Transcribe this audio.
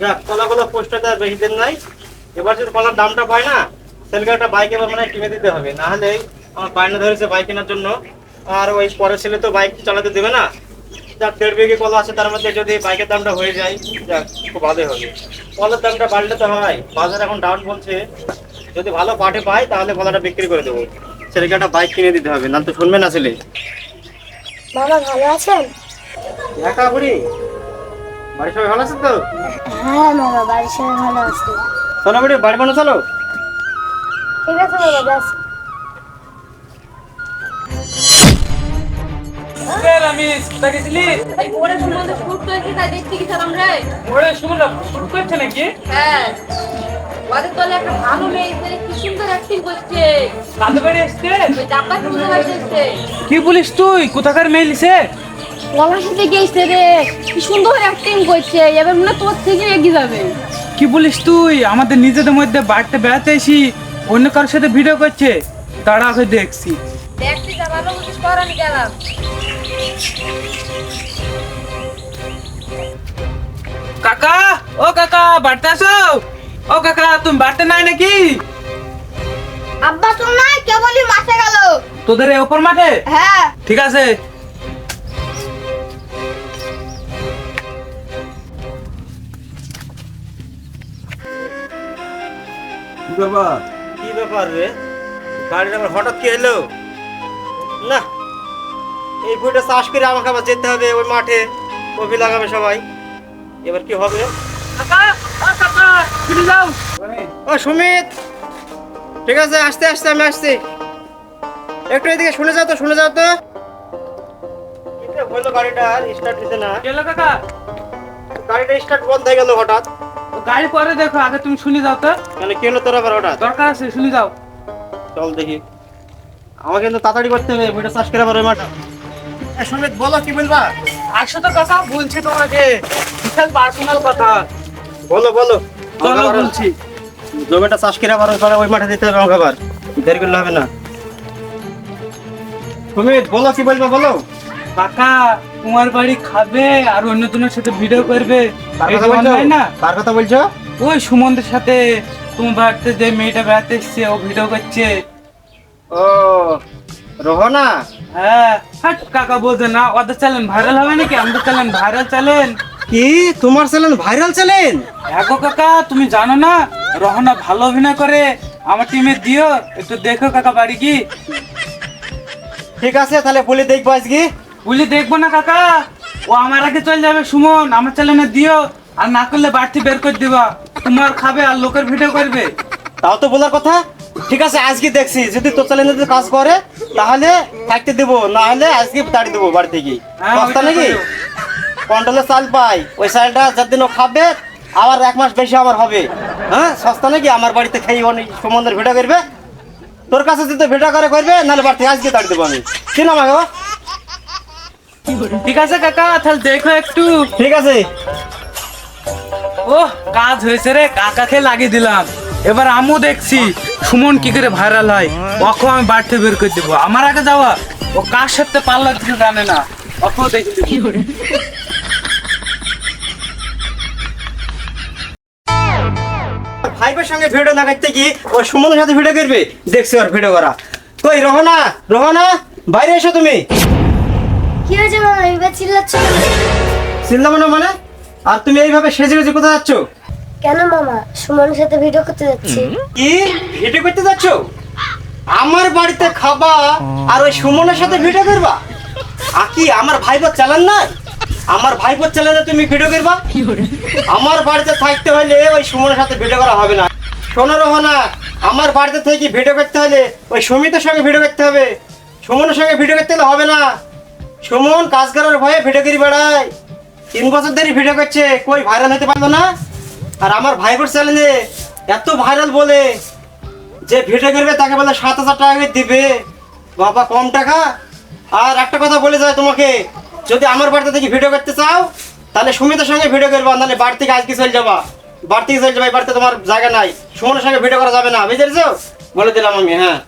যাক কলাগুলো পোস্টাতে আর বেশি দিন নাই। এবার যদি কলার দামটা পাই না সেলকে একটা বাইক এবার মানে কিনে দিতে হবে। না হলে আমার বায়না ধরেছে বাইক কেনার জন্য। আর ওই পরের ছেলে তো বাইক চালাতে দেবে না। যাক দেড় বিঘে কলা আছে তার মধ্যে যদি বাইকের দামটা হয়ে যায় যাক খুব ভালোই হবে। কলার দামটা বাড়লে তো হয়। বাজার এখন ডাউন বলছে। যদি ভালো পাঠে পাই তাহলে কলাটা বিক্রি করে দেবো। ছেলেকে একটা বাইক কিনে দিতে হবে। না তো শুনবে না ছেলে বাবা ভালো আছেন? একা বুড়ি বাড়ির সবাই ভালো আছে তো? হ্যাঁ বাবা বাড়ির সবাই ভালো আছে। চলো বুড়ি বাড়ি বানো চলো। ঠিক আছে বাবা ব্যাস হ্যাঁ। ওদের দলে একটা ভালো মেয়ে কি সুন্দর অ্যাক্টিং করছে। কি বলিস তুই? কোথাকার মেয়ে লিছে সাথে গেছে রে। কি সুন্দর অ্যাক্টিং করছে এবার মনে তোর থেকে এগিয়ে যাবে। কি বলিস তুই? আমাদের নিজেদের মধ্যে বাড়িতে বেড়াতে এসি অন্য কারোর সাথে ভিডিও করছে। তারা ওকে দেখছি। দেখতে যা ভালো বুঝিস কর গেলাম। কাকা ও কাকা বাড়িতে আসো ও কাকা তুমি বাড়িতে নাই নাকি? আব্বা তো নাই? কেবলই মাসে গেল। তোদের এই ওপর মাঠে? হ্যাঁ। ঠিক আছে। কি ব্যাপার? কি ব্যাপার রে? গাড়ির আবার হঠাৎ কি এলো? না এই ভুঁইটা চাষ করে আমাকে আবার যেতে হবে ওই মাঠে। কপি লাগাবে সবাই। এবার কি হবে? কাকা ও কাকা ফিরে যাও। ও সুমিত ঠিক আছে আসতে আসতে আমি আসছি। একটু এদিকে শুনে যাও তো শুনে যাও তো। হলো গাড়িটা স্টার্ট দিতে না। কাকা। গাড়িটা স্টার্ট বন্ধ হয়ে গেল হঠাৎ। গাড়ি পরে দেখো আগে তুমি শুনে যাও তো। মানে কি হলো তোর আবার হঠাৎ? দরকার আছে শুনে যাও। চল দেখি। আমাকে কিন্তু তাড়াতাড়ি করতে হবে ভুঁইটা চাষ করে আবার ওই মাঠে সুমিত বলো কি বলবা? আসো তো কাকা বলছি তোমাকে। বিশাল পার্সোনাল কথা। বলো বলো। চলো বলছি। জমিটা চাষ করে আবার ওই ওই মাঠে দিতে হবে আমাকে আবার। দেরি করলে হবে না। সুমিত বলো কি বলবে বলো। কাকা তোমার বাড়ি খাবে আর অন্য জনের সাথে ভিডিও করবে। কার কথা বলছো? না? কার কথা বলছো? ওই সুমনদের সাথে তোমার বাড়িতে যে মেয়েটা বেড়াতে এসছে ও ভিডিও করছে। ও রোহনা? হ্যাঁ। হাট কাকা বলছে না ওদের চ্যানেল ভাইরাল হবে নাকি? আমাদের চ্যানেল ভাইরাল চ্যানেল কি? তোমার চ্যানেল ভাইরাল চ্যানেল দেখো কাকা তুমি জানো না রহনা ভালো অভিনয় করে। আমার টিমে দিও একটু দেখো কাকা বাড়ি কি। ঠিক আছে তাহলে বলে দেখব আজকে। বলি দেখব না কাকা। ও আমার আগে চলে যাবে সুমন। আমার চ্যানেলে দিও আর না করলে বাড়তি বের করে দিবা। তোমার খাবে আর লোকের ভিডিও করবে। তাও তো বলার কথা? ঠিক আছে আজকে দেখছি। যদি তোর চ্যানেলে যদি কাজ করে তাহলে থাকতে দেবো। না হলে আজকে তাড়ি দেবো বাড়ি থেকে হ্যাঁ, সস্তা ওইটা নাকি। কন্ট্রোলে চাল পাই। ওই চালটা যেদিন ও খাবে আবার এক মাস বেশি আমার হবে। হ্যাঁ সস্তা নাকি? আমার বাড়িতে খেয়ে অনেক সম্বন্ধের ভিডিও করবে। তোর কাছে যদি ভিডিও করে করবে নাহলে বাড়ি থেকে আজকে তাড়ি দেবো আমি। কি নাম আগে ঠিক আছে কাকা তাহলে দেখো একটু। ঠিক আছে। ও কাজ হয়েছে রে কাকাকে লাগিয়ে দিলাম। এবার আমিও দেখছি সুমন কি করে ভাইরাল হয়। ওকে আমি বাড়িতে বের করে দেবো। আমার আগে যাওয়া ও কার সাথে পাল্লা দিতে জানে না। ওকেও দেখে দেবো। ভাইবের সঙ্গে ভিডিও না করতে কি ও সুমনের সাথে ভিডিও করবে। দেখছি ওর ভিডিও করা। কই রহনা? রহনা? বাইরে এসো তুমি। কি হয়েছে মামা এবার চিল্লাচ্ছ কেন? না মানে? আর তুমি এইভাবে সেজে কোথায় যাচ্ছ? কেন মামা? সুমনের সাথে ভিডিও করতে যাচ্ছি। কি? ভিডিও করতে যাচ্ছ? আমার বাড়িতে খাবা আর ওই সুমনের সাথে ভিডিও করবা? আমার ভাইবোর চালান না আমার চালানে তুমি ভিডিও করবা? আমার বাড়িতে থাকতে হলে ওই সুমনের সাথে ভিডিও করা হবে না। শোনো রহনা আমার বাড়িতে থেকে ভিডিও করতে হলে ওই সুমিতের সঙ্গে ভিডিও করতে হবে। সুমনের সঙ্গে ভিডিও করতে হলে হবে না। সুমন, কাজ করার ভয়ে ভিডিও করে বেড়ায়। তিন বছর ধরে ভিডিও করছে, কই ভাইরাল হতে পারবে না? আর আমার ভাইবোর চ্যানেলে এত ভাইরাল বলে, যে ভিডিও করবে তাকে বলে সাত হাজার টাকা দিবে। বাবা, কম টাকা? আর একটা কথা বলে যায় তোমাকে, যদি আমার বাড়িতে থেকে ভিডিও করতে চাও, তাহলে সুমিতের সঙ্গে ভিডিও করবা, নাহলে বাড়ি থেকে আজকে চলে যাবা। বাড়ি থেকে চলে যাবা বাড়িতে তোমার জায়গা নাই। সুমনের সঙ্গে ভিডিও করা যাবে না, বুঝতে পেরেছ? বলে দিলাম আমি হ্যাঁ।